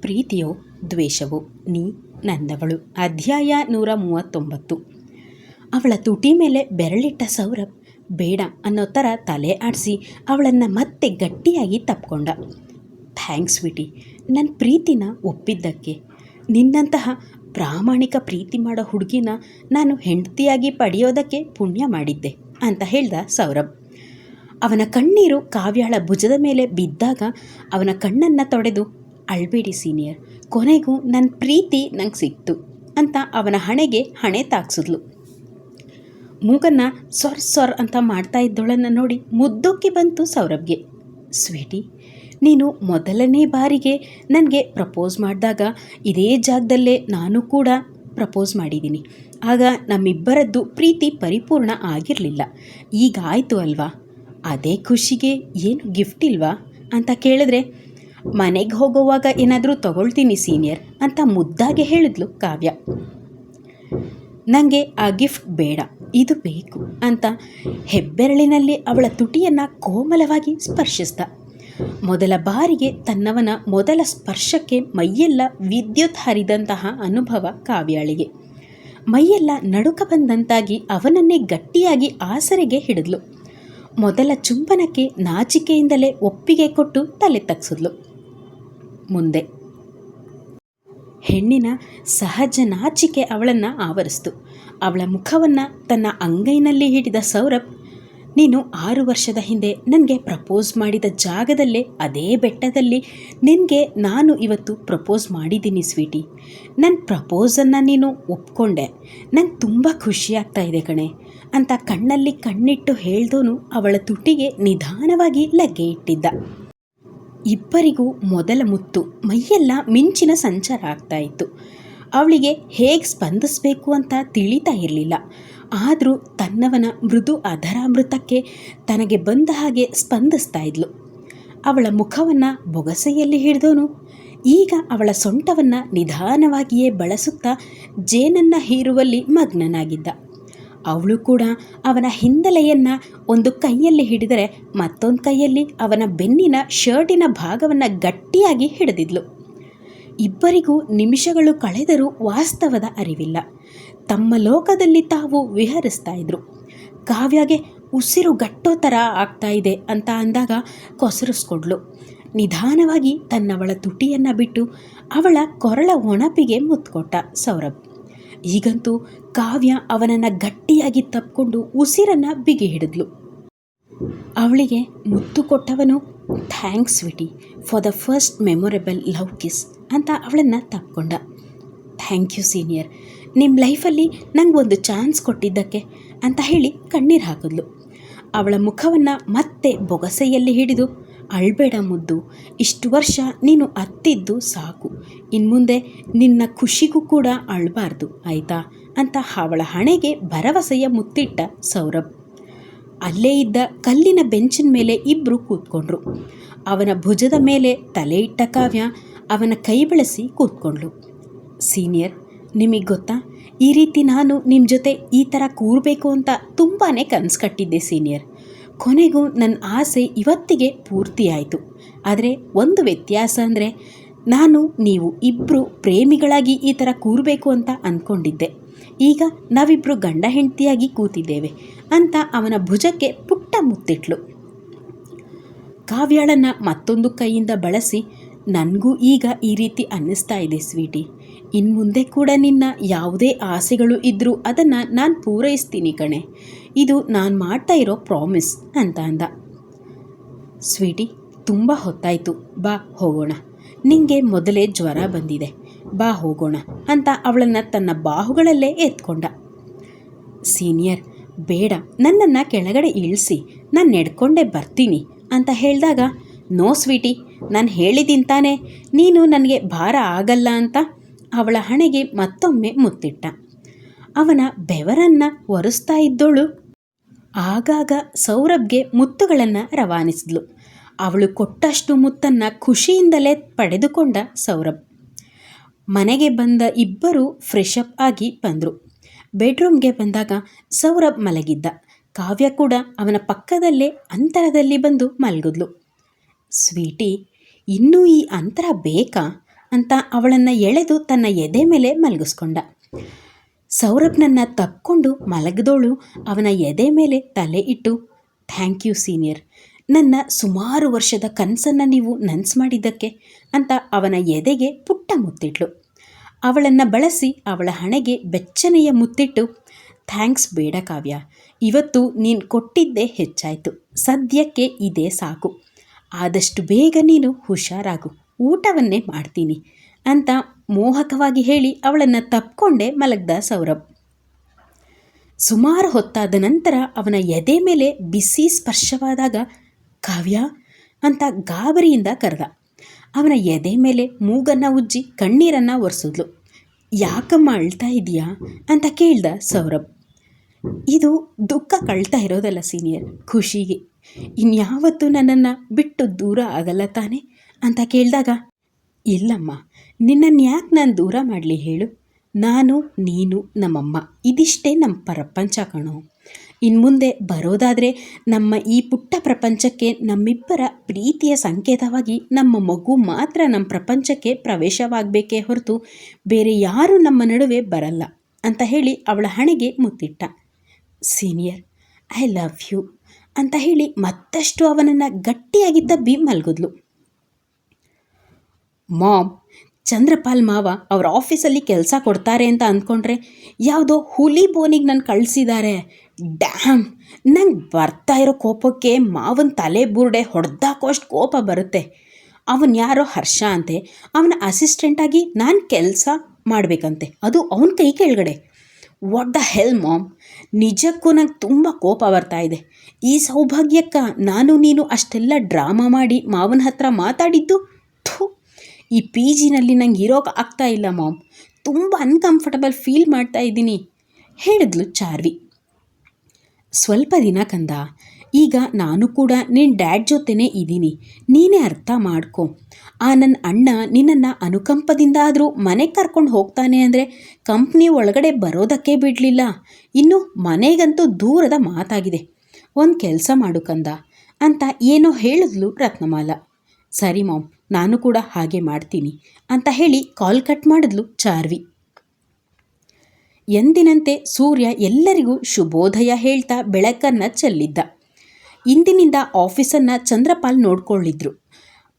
ಪ್ರೀತಿಯೋ ದ್ವೇಷವೋ ನೀ ನಂದವಳು ಅಧ್ಯಾಯ ನೂರ ಮೂವತ್ತೊಂಬತ್ತು. ಅವಳ ತುಟಿ ಮೇಲೆ ಬೆರಳಿಟ್ಟ ಸೌರಭ್ ಬೇಡ ಅನ್ನೋ ಥರ ತಲೆ ಆಡಿಸಿ ಅವಳನ್ನು ಮತ್ತೆ ಗಟ್ಟಿಯಾಗಿ ತಪ್ಕೊಂಡ. ಥ್ಯಾಂಕ್ಸ್ ವಿಟಿ ನನ್ನ ಪ್ರೀತಿನ ಒಪ್ಪಿದ್ದಕ್ಕೆ. ನಿನ್ನಂತಹ ಪ್ರಾಮಾಣಿಕ ಪ್ರೀತಿ ಮಾಡೋ ಹುಡುಗಿನ ನಾನು ಹೆಂಡತಿಯಾಗಿ ಪಡೆಯೋದಕ್ಕೆ ಪುಣ್ಯ ಮಾಡಿದ್ದೆ ಅಂತ ಹೇಳ್ದ ಸೌರಭ್. ಅವನ ಕಣ್ಣೀರು ಕಾವ್ಯಾಳ ಭುಜದ ಮೇಲೆ ಬಿದ್ದಾಗ ಅವನ ಕಣ್ಣನ್ನು ತೊಡೆದು ಅಳ್ಬೇಡಿ ಸೀನಿಯರ್, ಕೊನೆಗೂ ನನ್ನ ಪ್ರೀತಿ ನಂಗೆ ಸಿಕ್ತು ಅಂತ ಅವನ ಹಣೆಗೆ ಹಣೆ ತಾಕ್ಸಿದ್ಲು ಮೂಗನ್ನು ಸೊರ್ ಸೊರ್ ಅಂತ ಮಾಡ್ತಾ ಇದ್ದೋಳನ್ನು ನೋಡಿ ಮುದ್ದೋಕ್ಕೆ ಬಂತು ಸೌರಭ್ಗೆ. ಸ್ವೀಟಿ, ನೀನು ಮೊದಲನೇ ಬಾರಿಗೆ ನನಗೆ ಪ್ರಪೋಸ್ ಮಾಡಿದಾಗ ಇದೇ ಜಾಗದಲ್ಲೇ ನಾನು ಕೂಡ ಪ್ರಪೋಸ್ ಮಾಡಿದ್ದೀನಿ ಆಗ ನಮ್ಮಿಬ್ಬರದ್ದು ಪ್ರೀತಿ ಪರಿಪೂರ್ಣ ಆಗಿರಲಿಲ್ಲ. ಈಗ ಆಯಿತು ಅಲ್ವಾ? ಅದೇ ಖುಷಿಗೆ ಏನು ಗಿಫ್ಟ್ ಇಲ್ವಾ? ಅಂತ ಕೇಳಿದ್ರೆ ಮನೆಗೆ ಹೋಗುವಾಗ ಏನಾದರೂ ತಗೊಳ್ತೀನಿ ಸೀನಿಯರ್ ಅಂತ ಮುದ್ದಾಗೆ ಹೇಳಿದ್ಲು ಕಾವ್ಯ. ನನಗೆ ಆ ಗಿಫ್ಟ್ ಬೇಡ, ಇದು ಬೇಕು ಅಂತ ಹೆಬ್ಬೆರಳಿನಲ್ಲಿ ಅವಳ ತುಟಿಯನ್ನು ಕೋಮಲವಾಗಿ ಸ್ಪರ್ಶಿಸ್ದ. ಮೊದಲ ಬಾರಿಗೆ ತನ್ನವನ ಮೊದಲ ಸ್ಪರ್ಶಕ್ಕೆ ಮೈಯೆಲ್ಲ ವಿದ್ಯುತ್ ಹರಿದಂತಹ ಅನುಭವ ಕಾವ್ಯಾಳಿಗೆ. ಮೈಯೆಲ್ಲ ನಡುಕ ಬಂದಂತಾಗಿ ಅವನನ್ನೇ ಗಟ್ಟಿಯಾಗಿ ಆಸರೆಗೆ ಹಿಡಿದ್ಲು. ಮೊದಲ ಚುಂಬನಕ್ಕೆ ನಾಚಿಕೆಯಿಂದಲೇ ಒಪ್ಪಿಗೆ ಕೊಟ್ಟು ತಲೆ ತಗ್ಸಿದ್ಲು. ಮುಂದೆ. ಹೆಣ್ಣಿನ ಸಹಜ ನಾಚಿಕೆ ಅವಳನ್ನು ಆವರಿಸ್ತು. ಅವಳ ಮುಖವನ್ನು ತನ್ನ ಅಂಗೈನಲ್ಲಿ ಹಿಡಿದ ಸೌರಭ್, ನೀನು ಆರು ವರ್ಷದ ಹಿಂದೆ ನನಗೆ ಪ್ರಪೋಸ್ ಮಾಡಿದ ಜಾಗದಲ್ಲೇ ಅದೇ ಬೆಟ್ಟದಲ್ಲಿ ನಿನಗೆ ನಾನು ಇವತ್ತು ಪ್ರಪೋಸ್ ಮಾಡಿದ್ದೀನಿ ಸ್ವೀಟಿ. ನನ್ನ ಪ್ರಪೋಸನ್ನು ನೀನು ಒಪ್ಕೊಂಡೆ. ನಂಗೆ ತುಂಬ ಖುಷಿಯಾಗ್ತಾ ಇದೆ ಕಣೆ ಅಂತ ಕಣ್ಣಲ್ಲಿ ಕಣ್ಣಿಟ್ಟು ಹೇಳ್ದೋನು ಅವಳ ತುಟಿಗೆ ನಿಧಾನವಾಗಿ ಲಗ್ಗೆ ಇಟ್ಟಿದ್ದ. ಇಬ್ಬರಿಗೂ ಮೊದಲ ಮುತ್ತು ಮೈಯೆಲ್ಲ ಮಿಂಚಿನ ಸಂಚಾರ ಆಗ್ತಾ ಇತ್ತು. ಅವಳಿಗೆ ಹೇಗೆ ಸ್ಪಂದಿಸಬೇಕು ಅಂತ ತಿಳಿತಾ ಇರಲಿಲ್ಲ. ಆದರೂ ತನ್ನವನ ಮೃದು ಅಧರಾಮೃತಕ್ಕೆ ತನಗೆ ಬಂದ ಹಾಗೆ ಸ್ಪಂದಿಸ್ತಾ ಇದ್ಲು. ಅವಳ ಮುಖವನ್ನು ಬೊಗಸೆಯಲ್ಲಿ ಹಿಡಿದೋನು. ಈಗ ಅವಳ ಸೊಂಟವನ್ನು ನಿಧಾನವಾಗಿಯೇ ಬಳಸುತ್ತಾ ಜೇನನ್ನು ಹೀರುವಲ್ಲಿ ಮಗ್ನನಾಗಿದ್ದ. ಅವಳು ಕೂಡ ಅವನ ಹಿಂದಲೆಯನ್ನು ಒಂದು ಕೈಯಲ್ಲಿ ಹಿಡಿದರೆ ಮತ್ತೊಂದು ಕೈಯಲ್ಲಿ ಅವನ ಬೆನ್ನಿನ ಶರ್ಟಿನ ಭಾಗವನ್ನು ಗಟ್ಟಿಯಾಗಿ ಹಿಡಿದಿದ್ಲು. ಇಬ್ಬರಿಗೂ ನಿಮಿಷಗಳು ಕಳೆದರೂ ವಾಸ್ತವದ ಅರಿವಿಲ್ಲ. ತಮ್ಮ ಲೋಕದಲ್ಲಿ ತಾವು ವಿಹರಿಸ್ತಾ ಇದ್ರು. ಕಾವ್ಯಗೆ ಉಸಿರು ಗಟ್ಟೋ ಥರ ಆಗ್ತಾ ಇದೆ ಅಂತ ಅಂದಾಗ ಕೊಸರಿಸ್ಕೊಡ್ಲು. ನಿಧಾನವಾಗಿ ತನ್ನವಳ ತುಟಿಯನ್ನು ಬಿಟ್ಟು ಅವಳ ಕೊರಳ ಒಣಪಿಗೆ ಮುತ್ಕೊಟ್ಟ ಸೌರಭ್. ಈಗಂತೂ ಕಾವ್ಯ ಅವನನ್ನು ಗಟ್ಟಿಯಾಗಿ ತಪ್ಪಿಕೊಂಡು ಉಸಿರನ್ನು ಬಿಗಿ ಹಿಡಿದ್ಲು. ಅವಳಿಗೆ ಮುತ್ತು ಕೊಟ್ಟವನು, thanks VT for the first memorable love kiss ಅಂತ ಅವಳನ್ನು ತಪ್ಪಿಕೊಂಡ ಥ್ಯಾಂಕ್ ಯು ಸೀನಿಯರ್ ನಿಮ್ಮ ಲೈಫಲ್ಲಿ ನಂಗೆ ಒಂದು ಚಾನ್ಸ್ ಕೊಟ್ಟಿದ್ದಕ್ಕೆ ಅಂತ ಹೇಳಿ ಕಣ್ಣೀರು ಹಾಕಿದ್ಲು. ಅವಳ ಮುಖವನ್ನು ಮತ್ತೆ ಬೊಗಸೆಯಲ್ಲಿ ಹಿಡಿದು ಅಳ್ಬೇಡ ಮುದ್ದು. ಇಷ್ಟು ವರ್ಷ ನೀನು ಅತ್ತಿದ್ದು ಸಾಕು. ಇನ್ಮುಂದೆ ನಿನ್ನ ಖುಷಿಗೂ ಕೂಡ ಅಳಬಾರ್ದು, ಆಯಿತಾ? ಅಂತ ಅವಳ ಹಣೆಗೆ ಭರವಸೆಯ ಮುತ್ತಿಟ್ಟ ಸೌರಭ್. ಅಲ್ಲೇ ಇದ್ದ ಕಲ್ಲಿನ ಬೆಂಚಿನ ಮೇಲೆ ಇಬ್ಬರು ಕೂತ್ಕೊಂಡ್ರು. ಅವನ ಭುಜದ ಮೇಲೆ ತಲೆ ಇಟ್ಟ ಕಾವ್ಯ ಅವನ ಕೈ ಬಳಸಿ ಕೂತ್ಕೊಂಡ್ಳು. ಸೀನಿಯರ್, ನಿಮಗೆ ಗೊತ್ತಾ? ಈ ರೀತಿ ನಾನು ನಿಮ್ಮ ಜೊತೆ ಈ ಥರ ಕೂರಬೇಕು ಅಂತ ತುಂಬಾ ಕನಸು ಕಟ್ಟಿದ್ದೆ, ಸೀನಿಯರ್. ಕೊನೆಗೂ ನನ್ನ ಆಸೆ ಇವತ್ತಿಗೆ ಪೂರ್ತಿಯಾಯಿತು. ಆದರೆ ಒಂದು ವ್ಯತ್ಯಾಸ ಅಂದರೆ ನಾನು, ನೀವು ಇಬ್ಬರು ಪ್ರೇಮಿಗಳಾಗಿ ಈ ಥರ ಕೂರಬೇಕು ಅಂತ ಅಂದ್ಕೊಂಡಿದ್ದೆ ಈಗ ನಾವಿಬ್ಬರು ಗಂಡ ಹೆಂಡತಿಯಾಗಿ ಕೂತಿದ್ದೇವೆ ಅಂತ ಅವನ ಭುಜಕ್ಕೆ ಪುಟ್ಟ ಮುತ್ತಿಟ್ಲು. ಕಾವ್ಯಾಳನ್ನು ಮತ್ತೊಂದು ಕೈಯಿಂದ ಬಳಸಿ, ನನಗೂ ಈಗ ಈ ರೀತಿ ಅನ್ನಿಸ್ತಾ ಇದೆ ಸ್ವೀಟಿ. ಇನ್ನು ಮುಂದೆ ಕೂಡ ನಿನ್ನ ಯಾವುದೇ ಆಸೆಗಳು ಇದ್ದರೂ ಅದನ್ನು ನಾನು ಪೂರೈಸ್ತೀನಿ ಕಣೆ. ಇದು ನಾನು ಮಾಡ್ತಾ ಇರೋ ಪ್ರಾಮಿಸ್ ಅಂತ ಅಂದ. ಸ್ವೀಟಿ, ತುಂಬ ಹೊತ್ತಾಯಿತು. ಬಾ, ಹೋಗೋಣ. ನಿಂಗೆ ಮೊದಲೇ ಜ್ವರ ಬಂದಿದೆ. ಬಾ, ಹೋಗೋಣ ಅಂತ ಅವಳನ್ನು ತನ್ನ ಬಾಹುಗಳಲ್ಲೇ ಎತ್ಕೊಂಡ. ಸೀನಿಯರ್, ಬೇಡ. ನನ್ನನ್ನು ಕೆಳಗಡೆ ಇಳಿಸಿ. ನಾನು ನೆಡ್ಕೊಂಡೇ ಬರ್ತೀನಿ ಅಂತ ಹೇಳಿದಾಗ, ನೋ ಸ್ವೀಟಿ, ನಾನು ಹೇಳಿದ್ದೀನಿ ತಾನೇ. ನೀನು ನನಗೆ ಭಾರ ಆಗಲ್ಲ ಅಂತ ಅವಳ ಹಣೆಗೆ ಮತ್ತೊಮ್ಮೆ ಮುತ್ತಿಟ್ಟ. ಅವನ ಬೆವರನ್ನು ಒರೆಸ್ತಾ ಇದ್ದೋಳು ಆಗಾಗ ಸೌರಭ್ಗೆ ಮುತ್ತುಗಳನ್ನು ರವಾನಿಸಿದ್ಲು. ಅವಳು ಕೊಟ್ಟಷ್ಟು ಮುತ್ತನ್ನು ಖುಷಿಯಿಂದಲೇ ಪಡೆದುಕೊಂಡ ಸೌರಭ್. ಮನೆಗೆ ಬಂದ ಇಬ್ಬರು ಫ್ರೆಶ್ ಅಪ್ ಆಗಿ ಬಂದರು. ಬೆಡ್ರೂಮ್ಗೆ ಬಂದಾಗ ಸೌರಭ್ ಮಲಗಿದ್ದ. ಕಾವ್ಯ ಕೂಡ ಅವನ ಪಕ್ಕದಲ್ಲೇ ಅಂತರದಲ್ಲಿ ಬಂದು ಮಲಗಿದ್ಲು. ಸ್ವೀಟಿ, ಇನ್ನೂ ಈ ಅಂತರ ಬೇಕಾ? ಅಂತ ಅವಳನ್ನು ಎಳೆದು ತನ್ನ ಎದೆ ಮೇಲೆ ಮಲಗಿಸ್ಕೊಂಡ. ಸೌರಭ್ನನ್ನು ತಕ್ಕೊಂಡು ಮಲಗಿದೋಳು. ಅವನ ಎದೆ ಮೇಲೆ ತಲೆ ಇಟ್ಟು, ಥ್ಯಾಂಕ್ ಯು ಸೀನಿಯರ್. ನನ್ನ ಸುಮಾರು ವರ್ಷದ ಕನಸನ್ನು ನೀವು ನನ್ಸ್ ಮಾಡಿದ್ದಕ್ಕೆ ಅಂತ ಅವನ ಎದೆಗೆ ಪುಟ್ಟ ಮುತ್ತಿಟ್ಲು. ಅವಳನ್ನು ಬಳಸಿ ಅವಳ ಹಣೆಗೆ ಬೆಚ್ಚನೆಯ ಮುತ್ತಿಟ್ಟು, ಥ್ಯಾಂಕ್ಸ್ ಬೇಡ ಕಾವ್ಯ. ಇವತ್ತು ನೀನು ಕೊಟ್ಟಿದ್ದೇ ಹೆಚ್ಚಾಯಿತು. ಸದ್ಯಕ್ಕೆ ಇದೇ ಸಾಕು. ಆದಷ್ಟು ಬೇಗ ನೀನು ಹುಷಾರಾಗು. ಊಟವನ್ನೇ ಮಾಡ್ತೀನಿ. ಅಂತ ಮೋಹಕವಾಗಿ ಹೇಳಿ ಅವಳನ್ನು ತಪ್ಪಿಕೊಂಡೆ ಮಲಗ್ದ ಸೌರಭ್. ಸುಮಾರು ಹೊತ್ತಾದ ನಂತರ ಅವನ ಎದೆ ಮೇಲೆ ಬಿಸಿ ಸ್ಪರ್ಶವಾದಾಗ, ಕಾವ್ಯ ಅಂತ ಗಾಬರಿಯಿಂದ ಕರೆದ. ಅವನ ಎದೆ ಮೇಲೆ ಮೂಗನ್ನು ಉಜ್ಜಿ ಕಣ್ಣೀರನ್ನು ಒರೆಸಿದ್ಲು. ಯಾಕಮ್ಮ ಅಳ್ತಾ ಇದೆಯಾ ಅಂತ ಕೇಳ್ದ ಸೌರಭ್. ಇದು ದುಃಖ ಕಳ್ತಾ ಇರೋದಲ್ಲ ಸೀನಿಯರ್, ಖುಷಿಗೆ. ಇನ್ಯಾವತ್ತೂ ನನ್ನನ್ನು ಬಿಟ್ಟು ದೂರ ಆಗಲ್ಲ ತಾನೆ? ಅಂತ ಕೇಳಿದಾಗ, ಇಲ್ಲಮ್ಮ ನಿನ್ನನ್ನು ಯಾಕೆ ನಾನು ದೂರ ಮಾಡಲಿ ಹೇಳು? ನಾನು, ನೀನು, ನಮ್ಮಮ್ಮ, ಇದಿಷ್ಟೇ ನಮ್ಮ ಪ್ರಪಂಚ ಕಣೋ. ಇನ್ನು ಮುಂದೆ ಬರೋದಾದರೆ ನಮ್ಮ ಈ ಪುಟ್ಟ ಪ್ರಪಂಚಕ್ಕೆ ನಮ್ಮಿಬ್ಬರ ಪ್ರೀತಿಯ ಸಂಕೇತವಾಗಿ ನಮ್ಮ ಮಗು ಮಾತ್ರ ನಮ್ಮ ಪ್ರಪಂಚಕ್ಕೆ ಪ್ರವೇಶವಾಗಬೇಕೇ ಹೊರತು ಬೇರೆ ಯಾರೂ ನಮ್ಮ ನಡುವೆ ಬರಲ್ಲ ಅಂತ ಹೇಳಿ ಅವಳ ಹಣೆಗೆ ಮುತ್ತಿಟ್ಟ. ಸೀನಿಯರ್, ಐ ಲವ್ ಯು ಅಂತ ಹೇಳಿ ಮತ್ತಷ್ಟು ಅವನನ್ನು ಗಟ್ಟಿಯಾಗಿ ತಬ್ಬಿ ಮಲಗಿದ್ಲು. ಮಾಮ್ ಚಂದ್ರಪಾಲ್ ಮಾವ ಅವ್ರ ಆಫೀಸಲ್ಲಿ ಕೆಲಸ ಕೊಡ್ತಾರೆ ಅಂತ ಅಂದ್ಕೊಂಡ್ರೆ ಯಾವುದೋ ಹುಲಿ ಬೋನಿಗೆ ನಾನು ಕಳಿಸಿದ್ದಾರೆ ಡ್ಯಾಮ್! ನಂಗೆ ಬರ್ತಾ ಇರೋ ಕೋಪಕ್ಕೆ ಮಾವನ ತಲೆ ಬುರುಡೆ ಹೊಡೆದಾಕೋಷ್ಟು ಕೋಪ ಬರುತ್ತೆ. ಅವನು ಯಾರೋ ಹರ್ಷ ಅಂತೆ, ಅವನ ಅಸಿಸ್ಟೆಂಟಾಗಿ ನಾನು ಕೆಲಸ ಮಾಡಬೇಕಂತೆ. ಅದು ಅವನ ಕೈ ಕೆಳಗಡೆ. ವಾಟ್ ದ ಹೆಲ್ ಮಾಮ್ ನಿಜಕ್ಕೂ ನಂಗೆ ತುಂಬ ಕೋಪ ಬರ್ತಾ ಇದೆ. ಈ ಸೌಭಾಗ್ಯಕ್ಕ ನಾನು ನೀನು ಅಷ್ಟೆಲ್ಲ ಡ್ರಾಮಾ ಮಾಡಿ ಮಾವನ ಹತ್ರ ಮಾತಾಡಿದ್ದು? ಥೂ! ಈ ಪಿ ಜಿನಲ್ಲಿ ನಂಗೆ ಇರೋಕೆ ಆಗ್ತಾ ಇಲ್ಲ, ಮಾಮ್. ತುಂಬ ಅನ್ಕಂಫರ್ಟಬಲ್ ಫೀಲ್ ಮಾಡ್ತಾ ಇದ್ದೀನಿ. ಹೇಳಿದ್ಲು ಚಾರ್ವಿ. ಸ್ವಲ್ಪ ದಿನ ಕಂದ, ಈಗ ನಾನು ಕೂಡ ನಿನ್ನ ಡ್ಯಾಡ್ ಜೊತೆನೇ ಇದ್ದೀನಿ. ನೀನೇ ಅರ್ಥ ಮಾಡ್ಕೊ. ಆ ನನ್ನ ಅಣ್ಣ ನಿನ್ನನ್ನು ಅನುಕಂಪದಿಂದ ಆದರೂ ಮನೆಗೆ ಕರ್ಕೊಂಡು ಹೋಗ್ತಾನೆ ಅಂದರೆ ಕಂಪ್ನಿ ಒಳಗಡೆ ಬರೋದಕ್ಕೆ ಬಿಡಲಿಲ್ಲ. ಇನ್ನು ಮನೆಗಂತೂ ದೂರದ ಮಾತಾಗಿದೆ. ಒಂದು ಕೆಲಸ ಮಾಡು ಕಂದ, ಅಂತ ಏನೋ ಹೇಳಿದ್ಲು ರತ್ನಮಾಲ. ಸರಿ, ಮಾಮ್. ನಾನು ಕೂಡ ಹಾಗೆ ಮಾಡ್ತೀನಿ ಅಂತ ಹೇಳಿ ಕಾಲ್ ಕಟ್ ಮಾಡಿದ್ಲು ಚಾರ್ವಿ. ಎಂದಿನಂತೆ ಸೂರ್ಯ ಎಲ್ಲರಿಗೂ ಶುಭೋದಯ ಹೇಳ್ತಾ ಬೆಳಕನ್ನು ಚೆಲ್ಲಿದ್ದ. ಇಂದಿನಿಂದ ಆಫೀಸನ್ನು ಚಂದ್ರಪಾಲ್ ನೋಡ್ಕೊಳ್ಳಿದ್ರು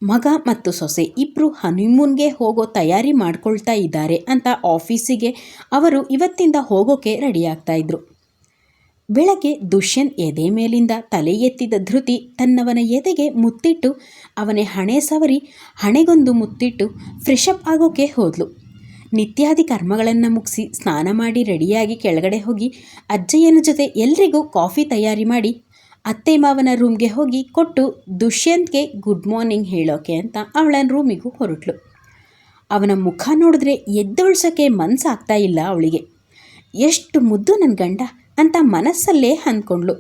ಮಗ ಮತ್ತು ಸೊಸೆ ಇಬ್ಬರು ಹನಿಮೂನ್ಗೆ ಹೋಗೋ ತಯಾರಿ ಮಾಡ್ಕೊಳ್ತಾ ಇದ್ದಾರೆ ಅಂತ ಆಫೀಸಿಗೆ ಅವರು ಇವತ್ತಿಂದ ಹೋಗೋಕೆ ರೆಡಿಯಾಗ್ತಾ ಇದ್ರು. ಬೆಳಗ್ಗೆ ದುಷ್ಯಂತ್ ಎದೆ ಮೇಲಿಂದ ತಲೆ ಎತ್ತಿದ ಧೃತಿ ತನ್ನವನ ಎದೆಗೆ ಮುತ್ತಿಟ್ಟು ಅವನೇ ಹಣೆ ಸವರಿ ಹಣೆಗೊಂದು ಮುತ್ತಿಟ್ಟು ಫ್ರೆಶಪ್ ಆಗೋಕೆ ಹೋದ್ಲು. ನಿತ್ಯಾದಿ ಕರ್ಮಗಳನ್ನು ಮುಗಿಸಿ ಸ್ನಾನ ಮಾಡಿ ರೆಡಿಯಾಗಿ ಕೆಳಗಡೆ ಹೋಗಿ ಅಜ್ಜಯ್ಯನ ಜೊತೆ ಎಲ್ರಿಗೂ ಕಾಫಿ ತಯಾರಿ ಮಾಡಿ ಅತ್ತೆ ಮಾವನ ರೂಮ್ಗೆ ಹೋಗಿ ಕೊಟ್ಟು ದುಷ್ಯಂತ್ಗೆ ಗುಡ್ ಮಾರ್ನಿಂಗ್ ಹೇಳೋಕೆ ಅಂತ ಅವಳ ರೂಮಿಗೂ ಹೊರಟ್ಲು. ಅವನ ಮುಖ ನೋಡಿದ್ರೆ ಎದ್ದೊಳ್ಸೋಕ್ಕೆ ಮನಸ್ಸಾಗ್ತಾ ಇಲ್ಲ ಅವಳಿಗೆ. ಎಷ್ಟು ಮುದ್ದು ನನ್ನ ಗಂಡ. ಅಂತ ಮನಸ್ಸಲ್ಲೇ ಅಂದ್ಕೊಂಡ್ಳು.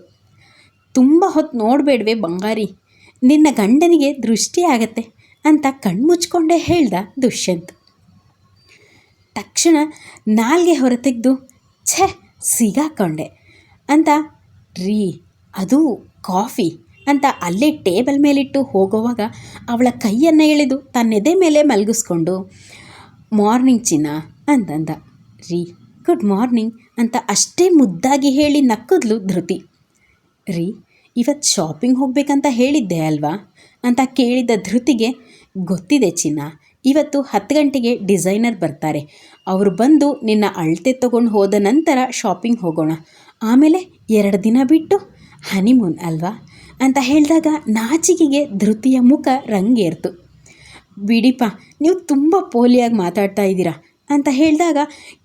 ತುಂಬ ಹೊತ್ತು ನೋಡಬೇಡ್ವೆ ಬಂಗಾರಿ, ನಿನ್ನ ಗಂಡನಿಗೆ ದೃಷ್ಟಿ ಆಗತ್ತೆ ಅಂತ ಕಣ್ಮುಚ್ಕೊಂಡೇ ಹೇಳ್ದ ದುಷ್ಯಂತ್. ತಕ್ಷಣ ನಾಲ್ಗೆ ಹೊರತೆಗೆದು, ಛೆ, ಸಿಗಾಕೊಂಡೆ ಅಂತ, ರೀ, ಅದು ಕಾಫಿ ಅಂತ ಅಲ್ಲೇ ಟೇಬಲ್ ಮೇಲಿಟ್ಟು ಹೋಗುವಾಗ ಅವಳ ಕೈಯನ್ನು ಎಳೆದು ತನ್ನೆದೆ ಮೇಲೆ ಮಲಗಿಸ್ಕೊಂಡು, ಮಾರ್ನಿಂಗ್ ಚಿನ್ನ ಅಂತಂದ. ರೀ, ಗುಡ್ ಮಾರ್ನಿಂಗ್ ಅಂತ ಅಷ್ಟೇ ಮುದ್ದಾಗಿ ಹೇಳಿ ನಕ್ಕದ್ಲು ಧೃತಿ. ರೀ ಇವತ್ತು ಶಾಪಿಂಗ್ ಹೋಗಬೇಕಂತ ಹೇಳಿದ್ದೆ ಅಲ್ವಾ? ಅಂತ ಕೇಳಿದ ಧೃತಿಗೆ, ಗೊತ್ತಿದೆ ಚಿನ್ನ, ಇವತ್ತು ಹತ್ತು ಗಂಟೆಗೆ ಡಿಸೈನರ್ ಬರ್ತಾರೆ. ಅವರು ಬಂದು ನಿನ್ನ ಅಳತೆ ತೊಗೊಂಡು ಹೋದ ನಂತರ ಶಾಪಿಂಗ್ ಹೋಗೋಣ. ಆಮೇಲೆ ಎರಡು ದಿನ ಬಿಟ್ಟು ಹನಿಮೂನ್ ಅಲ್ವಾ? ಅಂತ ಹೇಳಿದಾಗ ನಾಚಿಕೆಗೆ ಧೃತಿಯ ಮುಖ ರಂಗೇರ್ತು. ಬಿಡಿಪ, ನೀವು ತುಂಬ ಪೋಲಿಯಾಗಿ ಮಾತಾಡ್ತಾ ಇದ್ದೀರಾ? ಅಂತ ಹೇಳಿದಾಗ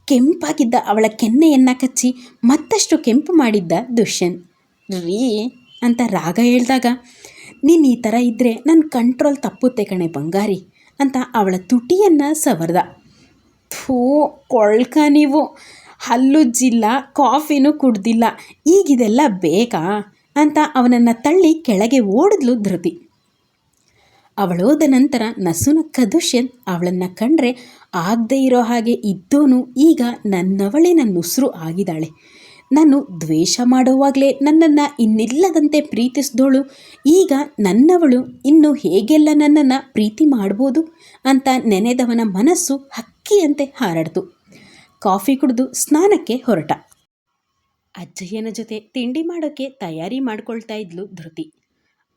ಕೆಂಪಾಗಿದ್ದ ಅವಳ ಕೆನ್ನೆಯನ್ನು ಕಚ್ಚಿ ಮತ್ತಷ್ಟು ಕೆಂಪು ಮಾಡಿದ್ದ ದುಷ್ಯನ್. ರೀ ಅಂತ ರಾಗ ಹೇಳಿದಾಗ, ನೀನು ಈ ಥರ ಇದ್ದರೆ ನನ್ನ ಕಂಟ್ರೋಲ್ ತಪ್ಪುತ್ತೆ ಕಣೆ ಬಂಗಾರಿ ಅಂತ ಅವಳ ತುಟಿಯನ್ನು ಸವರ್ದ. ಥೂ, ಕೊಳ್ಕ ನೀವು. ಹಲ್ಲುಜ್ಜಿಲ್ಲ ಕಾಫಿನೂ ಕುಡ್ದಿಲ್ಲ. ಈಗಿದೆಲ್ಲ ಬೇಕಾ ಅಂತ ಅವನನ್ನು ತಳ್ಳಿ ಕೆಳಗೆ ಓಡಿದ್ಲು ಧೃತಿ. ಅವಳೋದ ನಂತರ ನಸುನಕ್ಕ ದುಷ್ಯಂತ್ ಅವಳನ್ನು ಕಂಡ್ರೆ ಆಗದೇ ಇರೋ ಹಾಗೆ ಇದ್ದೋನು ಈಗ ನನ್ನವಳೇ ನನ್ನ ಉಸಿರು ಆಗಿದ್ದಾಳೆ. ನಾನು ದ್ವೇಷ ಮಾಡುವಾಗಲೇ ನನ್ನನ್ನು ಇನ್ನಿಲ್ಲದಂತೆ ಪ್ರೀತಿಸಿದವಳು ಈಗ ನನ್ನವಳು ಇನ್ನು ಹೇಗೆಲ್ಲ ನನ್ನನ್ನು ಪ್ರೀತಿ ಮಾಡ್ಬೋದು ಅಂತ ನೆನೆದವನ ಮನಸ್ಸು ಹಕ್ಕಿಯಂತೆ ಹಾರಾಡ್ತು. ಕಾಫಿ ಕುಡಿದು ಸ್ನಾನಕ್ಕೆ ಹೊರಟ. ಅಜ್ಜಯ್ಯನ ಜೊತೆ ತಿಂಡಿ ಮಾಡೋಕ್ಕೆ ತಯಾರಿ ಮಾಡ್ಕೊಳ್ತಾ ಇದ್ಲು ಧೃತಿ.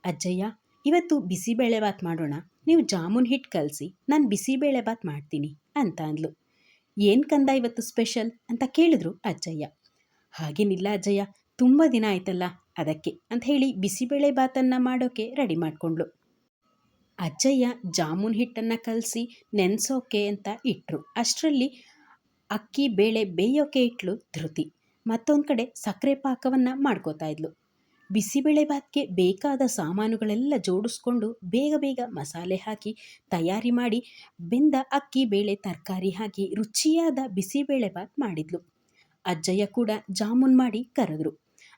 ಅಜ್ಜಯ್ಯ, ಇವತ್ತು ಬಿಸಿಬೇಳೆ ಬಾತ್ ಮಾಡೋಣ. ನೀವು ಜಾಮೂನ್ ಹಿಟ್ಟು ಕಲಸಿ, ನಾನು ಬಿಸಿಬೇಳೆ ಬಾತ್ ಮಾಡ್ತೀನಿ ಅಂತ ಅಂದ್ಲು. ಏನು ಕಂದ ಇವತ್ತು ಸ್ಪೆಷಲ್ ಅಂತ ಕೇಳಿದ್ರು ಅಜ್ಜಯ್ಯ. ಹಾಗೇನಿಲ್ಲ ಅಜ್ಜಯ್ಯ, ತುಂಬ ದಿನ ಆಯ್ತಲ್ಲ, ಅದಕ್ಕೆ ಅಂತ ಹೇಳಿ ಬಿಸಿಬೇಳೆ ಬಾತನ್ನು ಮಾಡೋಕ್ಕೆ ರೆಡಿ ಮಾಡಿಕೊಂಡ್ಳು. ಅಜ್ಜಯ್ಯ ಜಾಮೂನ್ ಹಿಟ್ಟನ್ನು ಕಲಸಿ ನೆನೆಸೋಕೆ ಅಂತ ಇಟ್ಟರು ಅಷ್ಟರಲ್ಲಿ ಅಕ್ಕಿ, ಬೇಳೆ ಬೇಯೋಕೆ ಇಟ್ಲು ಧೃತಿ. ಮತ್ತೊಂದು ಕಡೆ ಸಕ್ಕರೆ ಪಾಕವನ್ನು ಮಾಡ್ಕೋತಾ ಇದ್ಲು. ಬಿಸಿಬೇಳೆ ಭಾತ್ಗೆ ಬೇಕಾದ ಸಾಮಾನುಗಳೆಲ್ಲ ಜೋಡಿಸ್ಕೊಂಡು ಬೇಗ ಬೇಗ ಮಸಾಲೆ ಹಾಕಿ ತಯಾರಿ ಮಾಡಿ ಬೆಂದ ಅಕ್ಕಿ, ಬೇಳೆ, ತರಕಾರಿ ಹಾಕಿ ರುಚಿಯಾದ ಬಿಸಿಬೇಳೆ ಬಾತ್ ಮಾಡಿದ್ಲು. ಅಜ್ಜಯ್ಯ ಕೂಡ ಜಾಮೂನ್ ಮಾಡಿ ಕರೆದ್ರು.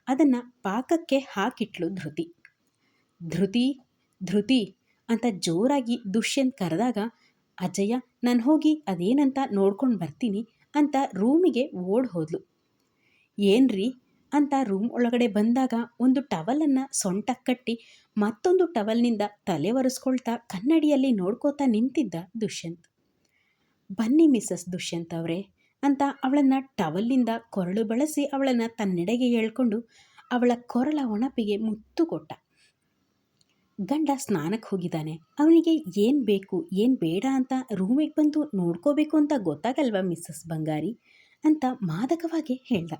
ಅದನ್ನು ಪಾಕಕ್ಕೆ ಹಾಕಿಟ್ಲು ಧೃತಿ. ಧೃತಿ ಧೃತಿ ಅಂತ ಜೋರಾಗಿ ದುಷ್ಯಂತ್ ಕರೆದಾಗ, ಅಜ್ಜಯ್ಯ, ನಾನು ಹೋಗಿ ಅದೇನಂತ ನೋಡ್ಕೊಂಡು ಬರ್ತೀನಿ ಅಂತ ರೂಮಿಗೆ ಓಡ್ ಹೋದ್ಲು. ಏನ್ರಿ ಅಂತ ರೂಮ್ ಒಳಗಡೆ ಬಂದಾಗ ಒಂದು ಟವಲನ್ನು ಸೊಂಟಕ್ಕೆ ಕಟ್ಟಿ ಮತ್ತೊಂದು ಟವಲ್ನಿಂದ ತಲೆ ಒರೆಸ್ಕೊಳ್ತಾ ಕನ್ನಡಿಯಲ್ಲಿ ನೋಡ್ಕೋತಾ ನಿಂತಿದ್ದ ದುಷ್ಯಂತ್. ಬನ್ನಿ ಮಿಸ್ಸಸ್ ದುಷ್ಯಂತ್ ಅವರೇ ಅಂತ ಅವಳನ್ನು ಟವಲ್ನಿಂದ ಕೊರಳು ಬಳಸಿ ಅವಳನ್ನು ತನ್ನೆಡೆಗೆ ಹೇಳ್ಕೊಂಡು ಅವಳ ಕೊರಳ ಒಣಪಿಗೆ ಮುತ್ತು ಕೊಟ್ಟ. ಗಂಡ ಸ್ನಾನಕ್ಕೆ ಹೋಗಿದ್ದಾನೆ. ಅವನಿಗೆ ಏನು ಬೇಕು, ಏನು ಬೇಡ ಅಂತ ರೂಮಿಗೆ ಬಂದು ನೋಡ್ಕೋಬೇಕು ಅಂತ ಗೊತ್ತಾಗಲ್ವಾ ಮಿಸ್ಸಸ್ ಬಂಗಾರಿ ಅಂತ ಮಾದಕವಾಗಿ ಹೇಳ್ದ.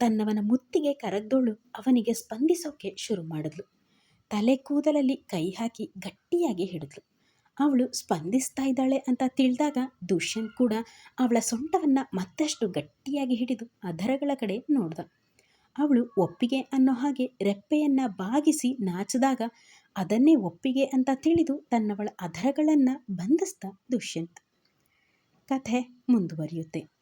ತನ್ನವನ ಮುತ್ತಿಗೆ ಕರಗ್ದೋಳು ಅವನಿಗೆ ಸ್ಪಂದಿಸೋಕೆ ಶುರು ಮಾಡಿದ್ಲು. ತಲೆ ಕೂದಲಲ್ಲಿ ಕೈ ಹಾಕಿ ಗಟ್ಟಿಯಾಗಿ ಹಿಡಿದ್ಲು. ಅವಳು ಸ್ಪಂದಿಸ್ತಾ ಇದ್ದಾಳೆ ಅಂತ ತಿಳಿದಾಗ ದುಷ್ಯಂತ್ ಕೂಡ ಅವಳ ಸೊಂಟವನ್ನು ಮತ್ತಷ್ಟು ಗಟ್ಟಿಯಾಗಿ ಹಿಡಿದು ಅದರಗಳ ಕಡೆ ನೋಡ್ದ. ಅವಳು ಒಪ್ಪಿಗೆ ಅನ್ನೋ ಹಾಗೆ ರೆಪ್ಪೆಯನ್ನು ಬಾಗಿಸಿ ನಾಚಿದಾಗ ಅದನ್ನೇ ಒಪ್ಪಿಗೆ ಅಂತ ತಿಳಿದು ತನ್ನವಳ ಅಧರಗಳನ್ನು ಬಂಧಿಸ್ತಾ ದುಷ್ಯಂತ್. ಕಥೆ ಮುಂದುವರಿಯುತ್ತೆ.